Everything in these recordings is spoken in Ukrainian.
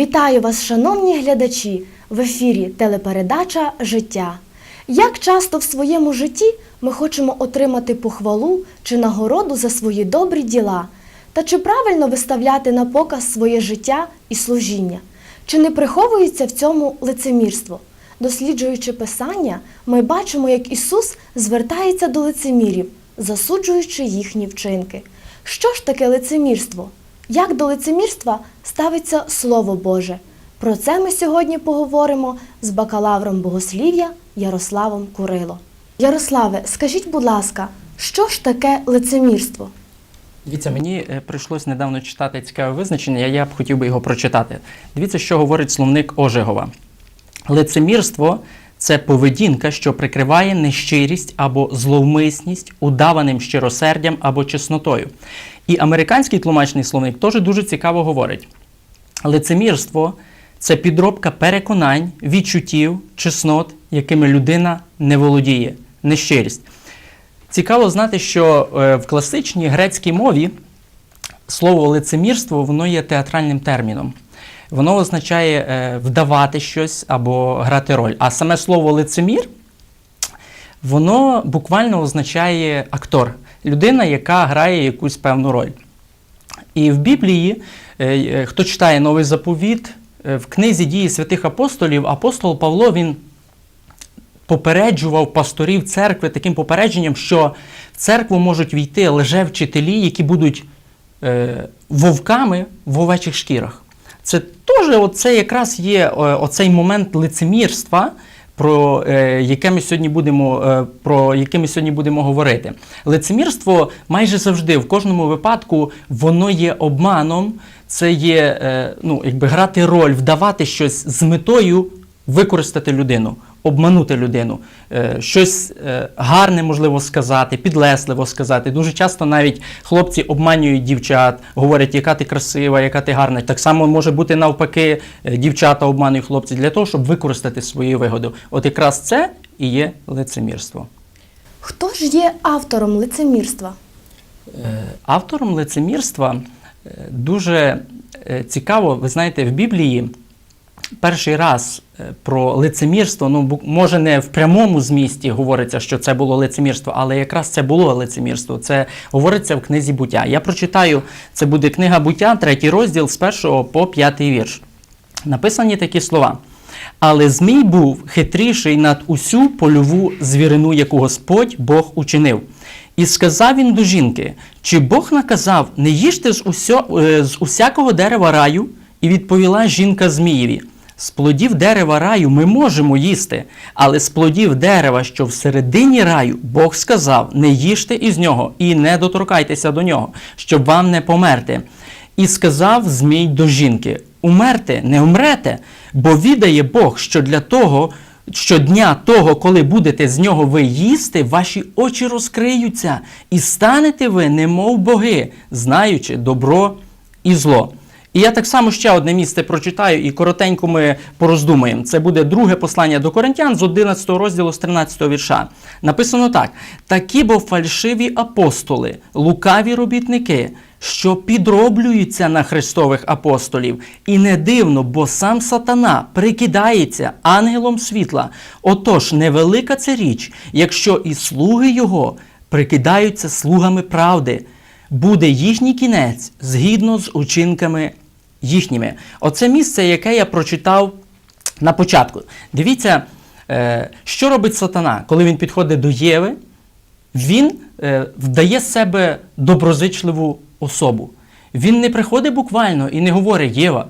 Вітаю вас, шановні глядачі! В ефірі телепередача Життя. Як часто в своєму житті ми хочемо отримати похвалу чи нагороду за свої добрі діла? Та чи правильно виставляти на показ своє життя і служіння? Чи не приховується в цьому лицемірство? Досліджуючи Писання, ми бачимо, як Ісус звертається до лицемірів, засуджуючи їхні вчинки. Що ж таке лицемірство? Як до лицемірства ставиться Слово Боже? Про це ми сьогодні поговоримо з бакалавром богослів'я Ярославом Курило. Ярославе, скажіть, будь ласка, що ж таке лицемірство? Дивіться, мені е, прийшлось недавно читати цікаве визначення, я б хотів би його прочитати. Дивіться, що говорить словник Ожегова. Лицемірство це поведінка, що прикриває нещирість або зловмисність удаваним щиросердям або чеснотою. І американський тлумачний словник теж дуже цікаво говорить. Лицемірство це підробка переконань, відчуттів, чеснот, якими людина не володіє, нещирість. Цікаво знати, що е, в класичній грецькій мові слово лицемірство воно є театральним терміном. Воно означає е, вдавати щось або грати роль. А саме слово лицемір воно буквально означає актор, людина, яка грає якусь певну роль. І в Біблії, е, е, хто читає новий заповіт, в книзі дії святих апостолів, апостол Павло він попереджував пасторів церкви таким попередженням, що в церкву можуть війти лжевчителі, які будуть вовками в овечих шкірах. Це теж оце якраз є е, оцей момент лицемірства, про, е, яке ми сьогодні будемо, е, про яке ми сьогодні будемо говорити. Лицемірство майже завжди, в кожному випадку, воно є обманом, це є ну, якби грати роль, вдавати щось з метою використати людину, обманути людину, е, щось е, гарне можливо сказати, підлесливо сказати. Дуже часто навіть хлопці обманюють дівчат, говорять, яка ти красива, яка ти гарна. Так само може бути навпаки, е, дівчата обманюють хлопців для того, щоб використати свою вигоду. От якраз це і є лицемірство. Хто ж є автором лицемірства? Автором лицемірства дуже цікаво, ви знаєте, в Біблії перший раз е, про лицемірство, ну може не в прямому змісті говориться, що це було лицемірство, але якраз це було лицемірство. Це говориться в книзі буття. Я прочитаю, це буде книга буття, третій розділ з першого по п'ятий вірш. Написані такі слова. Але Змій був хитріший над усю польову звірину, яку Господь Бог учинив. І сказав він до жінки: чи Бог наказав, не їжте з, усьо, е, з усякого дерева раю? І відповіла жінка Змієві: з плодів дерева раю ми можемо їсти, але з плодів дерева, що всередині раю, Бог сказав: не їжте із нього і не доторкайтеся до нього, щоб вам не померти. І сказав Змій до жінки: Умерте, не умрете, бо відає Бог, що для того, що дня того, коли будете з нього ви їсти, ваші очі розкриються, і станете ви, немов боги, знаючи добро і зло. І я так само ще одне місце прочитаю і коротенько ми пороздумаємо. Це буде друге послання до Коринтян з 11 розділу з 13 вірша. Написано так: такі бо фальшиві апостоли, лукаві робітники, що підроблюються на Христових апостолів. І не дивно, бо сам сатана прикидається ангелом світла. Отож, невелика це річ, якщо і слуги його прикидаються слугами правди буде їхній кінець згідно з учинками їхніми. Оце місце, яке я прочитав на початку. Дивіться, е, що робить сатана, коли він підходить до Єви, він е, вдає себе доброзичливу особу. Він не приходить буквально і не говорить Єва,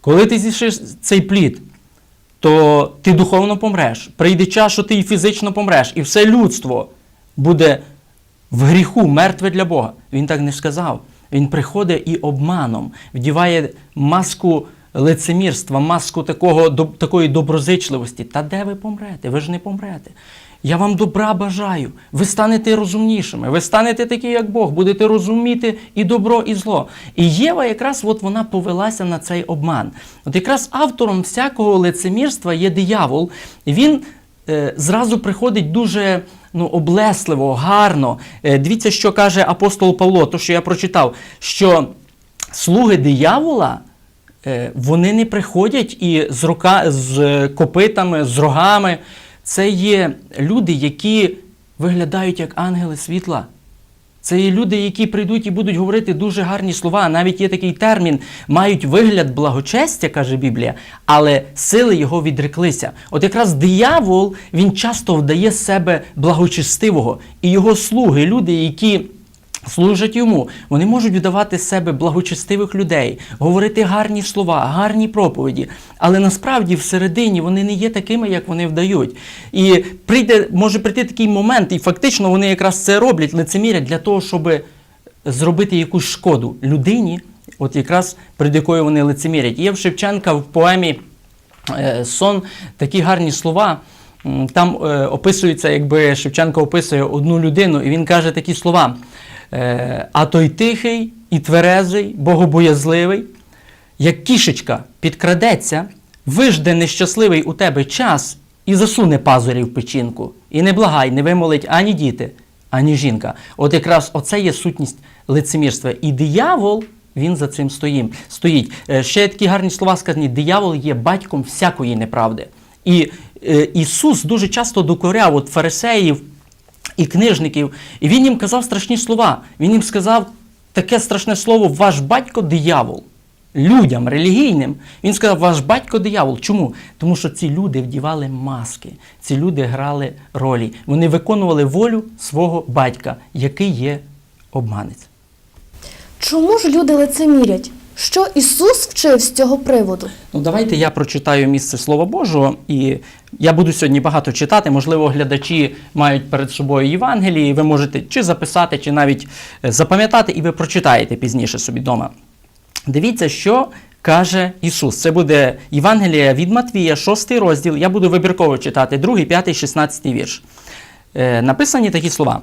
коли ти з'їшиш цей плід, то ти духовно помреш. Прийде час, що ти і фізично помреш, і все людство буде в гріху, мертве для Бога. Він так не сказав. Він приходить і обманом вдіває маску лицемірства, маску такого, до, такої доброзичливості. Та де ви помрете? Ви ж не помрете. Я вам добра бажаю. Ви станете розумнішими, ви станете такі, як Бог, будете розуміти і добро, і зло. І Єва якраз от вона повелася на цей обман. От якраз автором всякого лицемірства є диявол. Він е, зразу приходить дуже ну, облесливо, гарно. Е, дивіться, що каже апостол Павло, то що я прочитав, що слуги диявола е, вони не приходять і з, рука, з е, копитами, з рогами. Це є люди, які виглядають як ангели світла. Це є люди, які прийдуть і будуть говорити дуже гарні слова. Навіть є такий термін, мають вигляд благочестя, каже Біблія, але сили його відреклися. От якраз диявол він часто вдає себе благочестивого, і його слуги, люди, які служать йому, вони можуть видавати з себе благочестивих людей, говорити гарні слова, гарні проповіді, але насправді всередині вони не є такими, як вони вдають. І прийде, може прийти такий момент, і фактично вони якраз це роблять, лицемірять для того, щоб зробити якусь шкоду людині, от якраз перед якою вони лицемірять. Є в Шевченка в поемі е, Сон такі гарні слова. Там е, описується, якби Шевченко описує одну людину, і він каже такі слова: а той тихий і тверезий, богобоязливий, як кішечка підкрадеться, вижде нещасливий у тебе час і засуне пазурі в печінку. І не благай, не вимолить ані діти, ані жінка. От якраз оце є сутність лицемірства. І диявол. Він за цим стоїм, стоїть. Е, Ще такі гарні слова сказані: диявол є батьком всякої неправди. І е, Ісус дуже часто докоряв от фарисеїв і книжників, і Він їм казав страшні слова. Він їм сказав таке страшне слово: ваш батько диявол. Людям релігійним він сказав, ваш батько диявол. Чому? Тому що ці люди вдівали маски, ці люди грали ролі. Вони виконували волю свого батька, який є обманець. Чому ж люди лицемірять? Що Ісус вчив з цього приводу? Ну, давайте я прочитаю місце Слова Божого, і я буду сьогодні багато читати. Можливо, глядачі мають перед собою Євангелії, ви можете чи записати, чи навіть е, запам'ятати, і ви прочитаєте пізніше собі вдома. Дивіться, що каже Ісус. Це буде Євангелія від Матвія, 6 розділ. Я буду вибірково читати 2, 5, 16 вірш. Е, написані такі слова.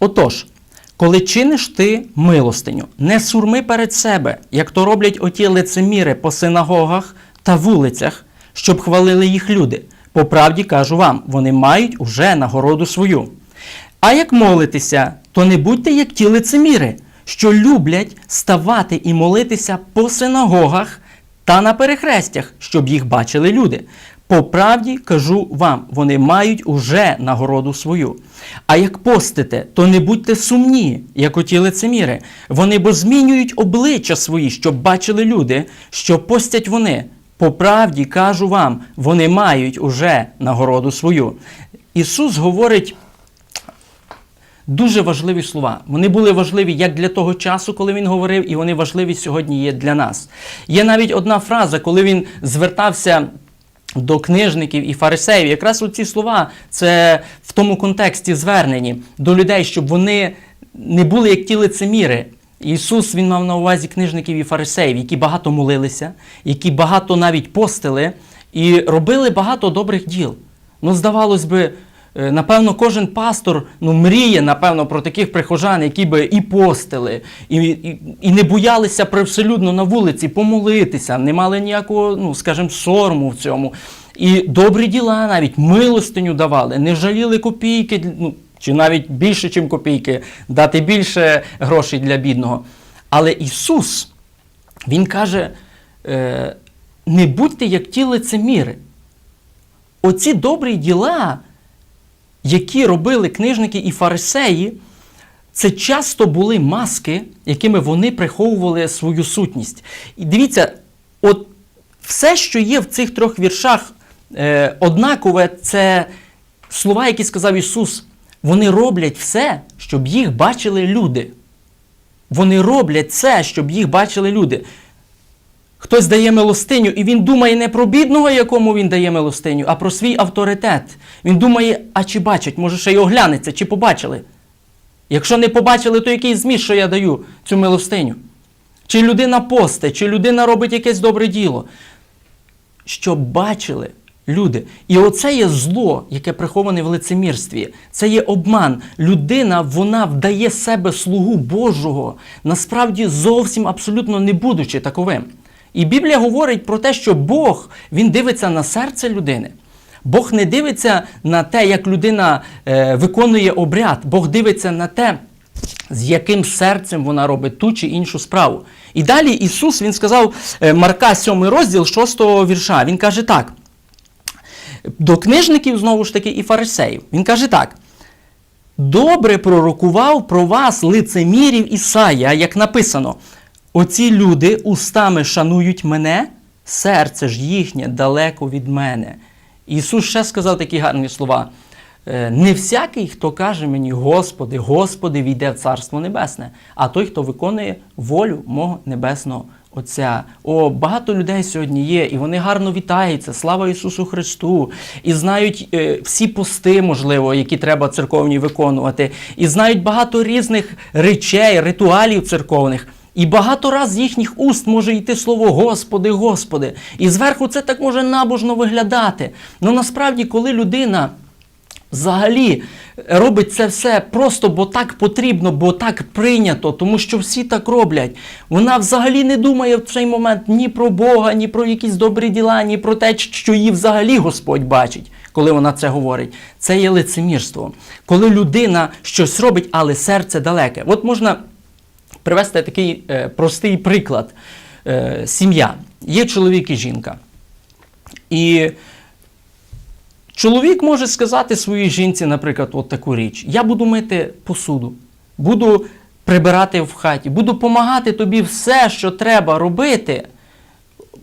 Отож, коли чиниш ти милостиню, не сурми перед себе, як то роблять оті лицеміри по синагогах та вулицях, щоб хвалили їх люди. По правді кажу вам, вони мають уже нагороду свою. А як молитеся, то не будьте як ті лицеміри, що люблять ставати і молитися по синагогах та на перехрестях, щоб їх бачили люди. По правді кажу вам, вони мають уже нагороду свою. А як постите, то не будьте сумні, як оті лицеміри. Вони бо змінюють обличчя свої, щоб бачили люди, що постять вони. По правді кажу вам, вони мають уже нагороду свою. Ісус говорить дуже важливі слова. Вони були важливі як для того часу, коли він говорив, і вони важливі сьогодні є для нас. Є навіть одна фраза, коли він звертався. До книжників і фарисеїв, якраз оці слова це в тому контексті звернені до людей, щоб вони не були як ті лицеміри. Ісус він мав на увазі книжників і фарисеїв, які багато молилися, які багато навіть постили і робили багато добрих діл. Ну, здавалось би, Напевно, кожен пастор ну, мріє, напевно, про таких прихожан, які би і постили, і, і, і не боялися привселюдно на вулиці помолитися, не мали ніякого, ну, скажімо, сорому в цьому. І добрі діла навіть милостиню давали, не жаліли копійки, ну, чи навіть більше, ніж копійки, дати більше грошей для бідного. Але Ісус, Він каже, е, не будьте як ті лицеміри. Оці добрі діла які робили книжники і фарисеї, це часто були маски, якими вони приховували свою сутність. І дивіться, от все, що є в цих трьох віршах, е, однакове, це слова, які сказав Ісус. Вони роблять все, щоб їх бачили люди. Вони роблять це, щоб їх бачили люди. Хтось дає милостиню, і він думає не про бідного, якому він дає милостиню, а про свій авторитет. Він думає, а чи бачать, може ще й оглянеться, чи побачили. Якщо не побачили, то який зміст, що я даю цю милостиню? Чи людина посте, чи людина робить якесь добре діло? Щоб бачили люди. І оце є зло, яке приховане в лицемірстві. Це є обман. Людина, вона вдає себе слугу Божого, насправді зовсім абсолютно не будучи таковим. І Біблія говорить про те, що Бог він дивиться на серце людини. Бог не дивиться на те, як людина е, виконує обряд. Бог дивиться на те, з яким серцем вона робить ту чи іншу справу. І далі Ісус Він сказав е, Марка 7 розділ 6 вірша. Він каже так. До книжників, знову ж таки, і фарисеїв. Він каже так. Добре пророкував про вас лицемірів Ісая, як написано: оці люди устами шанують мене, серце ж їхнє далеко від мене. Ісус ще сказав такі гарні слова. «Е, Не всякий, хто каже мені, Господи, Господи, війде в Царство Небесне, а той, хто виконує волю мого Небесного Отця. О, багато людей сьогодні є, і вони гарно вітаються. Слава Ісусу Христу! І знають е, всі пости, можливо, які треба церковні виконувати, і знають багато різних речей, ритуалів церковних. І багато раз з їхніх уст може йти слово Господи, Господи. І зверху це так може набожно виглядати. Ну насправді, коли людина взагалі робить це все просто, бо так потрібно, бо так прийнято, тому що всі так роблять. Вона взагалі не думає в цей момент ні про Бога, ні про якісь добрі діла, ні про те, що її взагалі Господь бачить, коли вона це говорить. Це є лицемірство. Коли людина щось робить, але серце далеке. От можна привести такий е, простий приклад. Е, сім'я. Є чоловік і жінка. І чоловік може сказати своїй жінці, наприклад, от таку річ: я буду мити посуду, буду прибирати в хаті, буду допомагати тобі все, що треба робити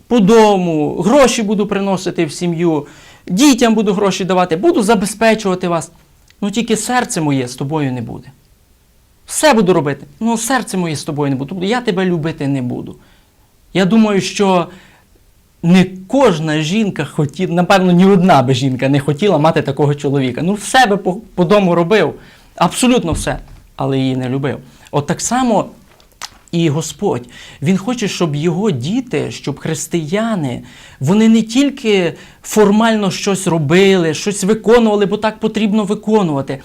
по дому, гроші буду приносити в сім'ю, дітям буду гроші давати, буду забезпечувати вас. Ну тільки серце моє з тобою не буде. Все буду робити, ну серце моє з тобою не буде. Тобто я тебе любити не буду. Я думаю, що не кожна жінка хотіла, напевно, ні одна би жінка не хотіла мати такого чоловіка. Ну, все би по, по дому робив, абсолютно все, але її не любив. От так само і Господь, Він хоче, щоб його діти, щоб християни, вони не тільки формально щось робили, щось виконували, бо так потрібно виконувати.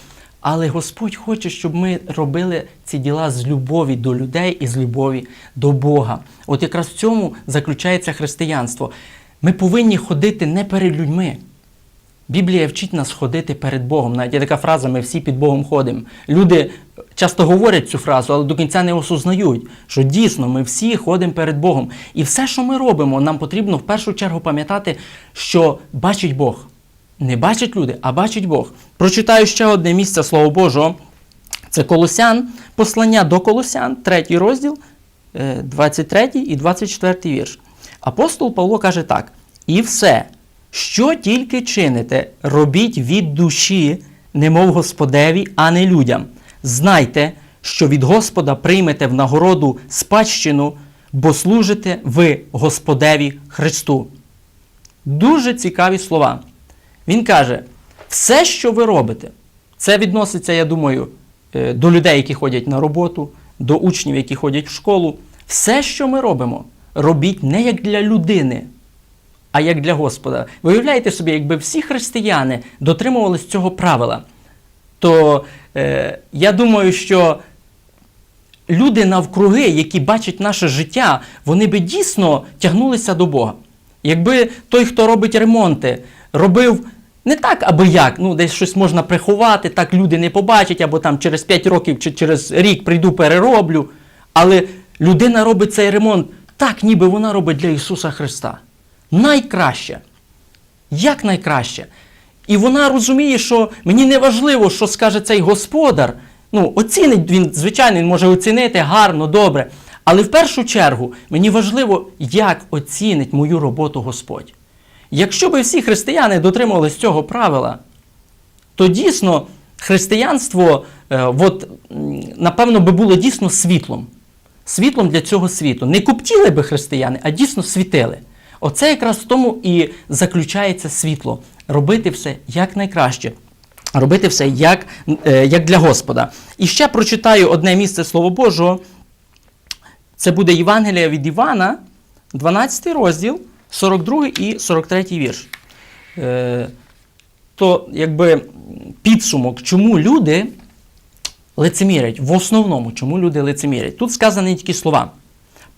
Але Господь хоче, щоб ми робили ці діла з любові до людей і з любові до Бога. От якраз в цьому заключається християнство. Ми повинні ходити не перед людьми. Біблія вчить нас ходити перед Богом. Навіть є така фраза, ми всі під Богом ходимо. Люди часто говорять цю фразу, але до кінця не осознають, що дійсно ми всі ходимо перед Богом. І все, що ми робимо, нам потрібно в першу чергу пам'ятати, що бачить Бог. Не бачать люди, а бачить Бог. Прочитаю ще одне місце Слова Божого. Це Колосян, послання до Колосян, третій розділ, е, 23 і 24 вірш. Апостол Павло каже так: і все, що тільки чините, робіть від душі, немов Господеві, а не людям. Знайте, що від Господа приймете в нагороду спадщину, бо служите ви Господеві Христу. Дуже цікаві слова. Він каже: все, що ви робите, це відноситься, я думаю, е, до людей, які ходять на роботу, до учнів, які ходять в школу. Все, що ми робимо, робіть не як для людини, а як для Господа. Ви уявляєте собі, якби всі християни дотримувались цього правила, то е, я думаю, що люди навкруги, які бачать наше життя, вони би дійсно тягнулися до Бога. Якби той, хто робить ремонти, робив не так, аби як, ну десь щось можна приховати, так люди не побачать, або там через 5 років чи через рік прийду перероблю. Але людина робить цей ремонт так, ніби вона робить для Ісуса Христа. Найкраще. Як найкраще. І вона розуміє, що мені не важливо, що скаже цей господар. Ну, оцінить він, звичайно, він може оцінити гарно, добре. Але в першу чергу мені важливо, як оцінить мою роботу Господь. Якщо би всі християни дотримувалися цього правила, то дійсно християнство, е, от, напевно, би було дійсно світлом. Світлом для цього світу. Не куптіли би християни, а дійсно світили. Оце якраз в тому і заключається світло. Робити все як найкраще. Робити все як, е, як для Господа. І ще прочитаю одне місце Слова Божого. Це буде Євангелія від Івана, 12 розділ, 42 і 43 вірш. Е, то якби підсумок, чому люди лицемірять, в основному, чому люди лицемірять. Тут сказані такі слова.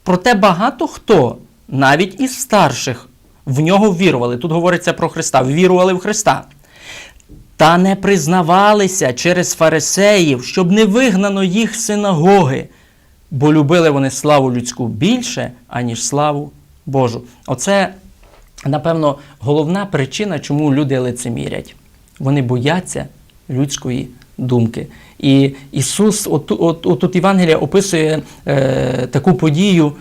Проте багато хто, навіть із старших, в нього вірували. Тут говориться про Христа, вірували в Христа. та не признавалися через фарисеїв, щоб не вигнано їх синагоги, бо любили вони славу людську більше, аніж славу Божу. Оце, напевно, головна причина, чому люди лицемірять. Вони бояться людської думки. І Ісус, от, от, тут Євангелія описує е, таку подію.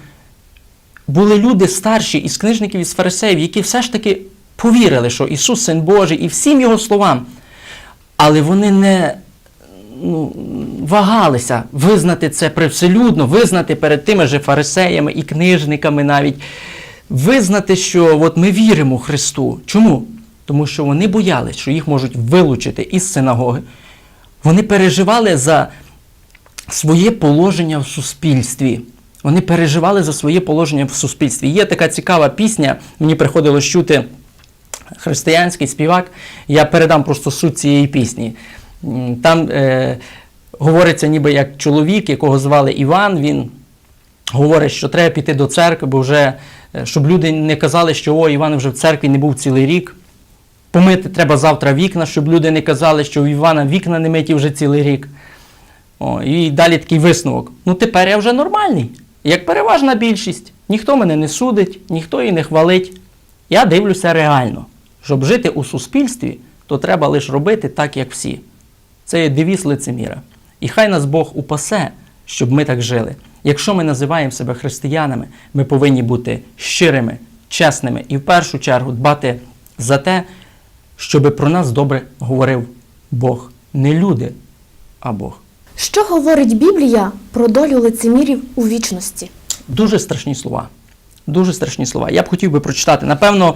Були люди старші із книжників, із фарисеїв, які все ж таки повірили, що Ісус Син Божий і всім Його словам. Але вони не ну, вагалися визнати це привселюдно, визнати перед тими же фарисеями і книжниками навіть, визнати, що от ми віримо Христу. Чому? Тому що вони боялись, що їх можуть вилучити із синагоги. Вони переживали за своє положення в суспільстві. Вони переживали за своє положення в суспільстві. Є така цікава пісня, мені приходилось чути християнський співак. Я передам просто суть цієї пісні. Там е, говориться, ніби як чоловік, якого звали Іван, він говорить, що треба піти до церкви, бо вже, е, щоб люди не казали, що о, Іван вже в церкві не був цілий рік. Помити треба завтра вікна, щоб люди не казали, що у Івана вікна не миті вже цілий рік. О, і далі такий висновок. Ну тепер я вже нормальний. Як переважна більшість, ніхто мене не судить, ніхто її не хвалить. Я дивлюся реально. Щоб жити у суспільстві, то треба лише робити так, як всі. Це є девіз лицеміра. І хай нас Бог упасе, щоб ми так жили. Якщо ми називаємо себе християнами, ми повинні бути щирими, чесними і в першу чергу дбати за те, щоб про нас добре говорив Бог. Не люди, а Бог. Що говорить Біблія про долю лицемірів у вічності? Дуже страшні слова. Дуже страшні слова. Я б хотів би прочитати. Напевно,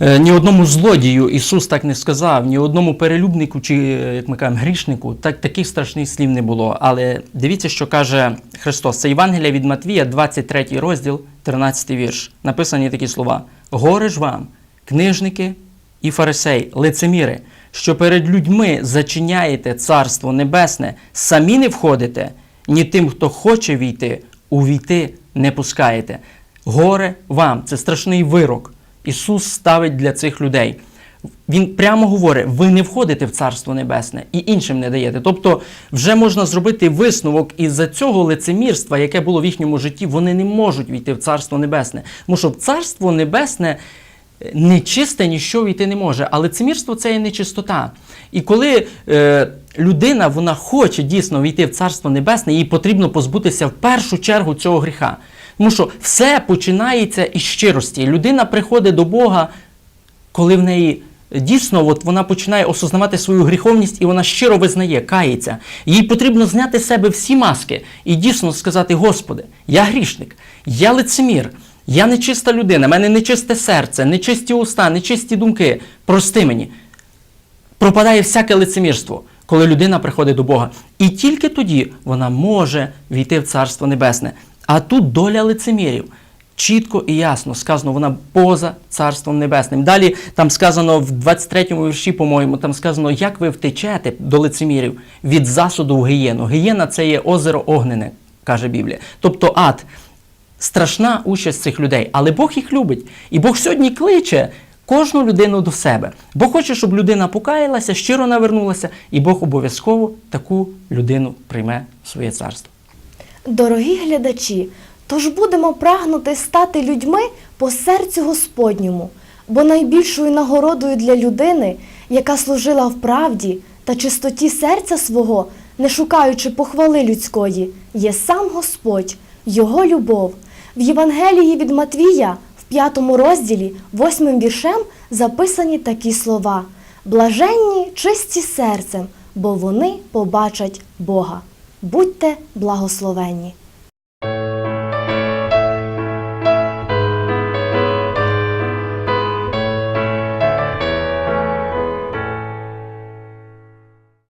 ні одному злодію Ісус так не сказав, ні одному перелюбнику чи, е, як ми кажемо, грішнику, так, таких страшних слів не було. Але дивіться, що каже Христос. Це Євангелія від Матвія, 23 розділ, 13 вірш. Написані такі слова: Горе ж вам, книжники і фарисеї, лицеміри, що перед людьми зачиняєте Царство Небесне, самі не входите, ні тим, хто хоче війти, увійти не пускаєте. Горе вам, це страшний вирок. Ісус ставить для цих людей. Він прямо говорить: ви не входите в Царство Небесне і іншим не даєте. Тобто, вже можна зробити висновок із-за цього лицемірства, яке було в їхньому житті, вони не можуть війти в Царство Небесне. Тому що Царство Небесне е, нечисте ніщо війти не може. А лицемірство це є нечистота. І коли е, людина вона хоче дійсно війти в Царство Небесне, їй потрібно позбутися в першу чергу цього гріха. Тому що все починається із щирості. Людина приходить до Бога, коли в неї дійсно от вона починає осознавати свою гріховність і вона щиро визнає, кається. Їй потрібно зняти з себе всі маски і дійсно сказати: Господи, я грішник, я лицемір, я нечиста людина, в мене нечисте серце, нечисті уста, нечисті думки. Прости мені. Пропадає всяке лицемірство, коли людина приходить до Бога. І тільки тоді вона може війти в Царство Небесне. А тут доля лицемірів. Чітко і ясно сказано, вона поза Царством Небесним. Далі там сказано в 23-му вірші, по-моєму, там сказано, як ви втечете до лицемірів від засуду в гієну. Гієна це є озеро огнене, каже Біблія. Тобто ад. Страшна участь цих людей, але Бог їх любить. І Бог сьогодні кличе кожну людину до себе. Бог хоче, щоб людина покаялася, щиро навернулася, і Бог обов'язково таку людину прийме в своє царство. Дорогі глядачі, тож будемо прагнути стати людьми по серцю Господньому, бо найбільшою нагородою для людини, яка служила в правді та чистоті серця свого, не шукаючи похвали людської, є сам Господь, Його любов. В Євангелії від Матвія п'ятому розділі, восьмим віршем, записані такі слова: Блаженні чисті серцем, бо вони побачать Бога. Будьте благословенні!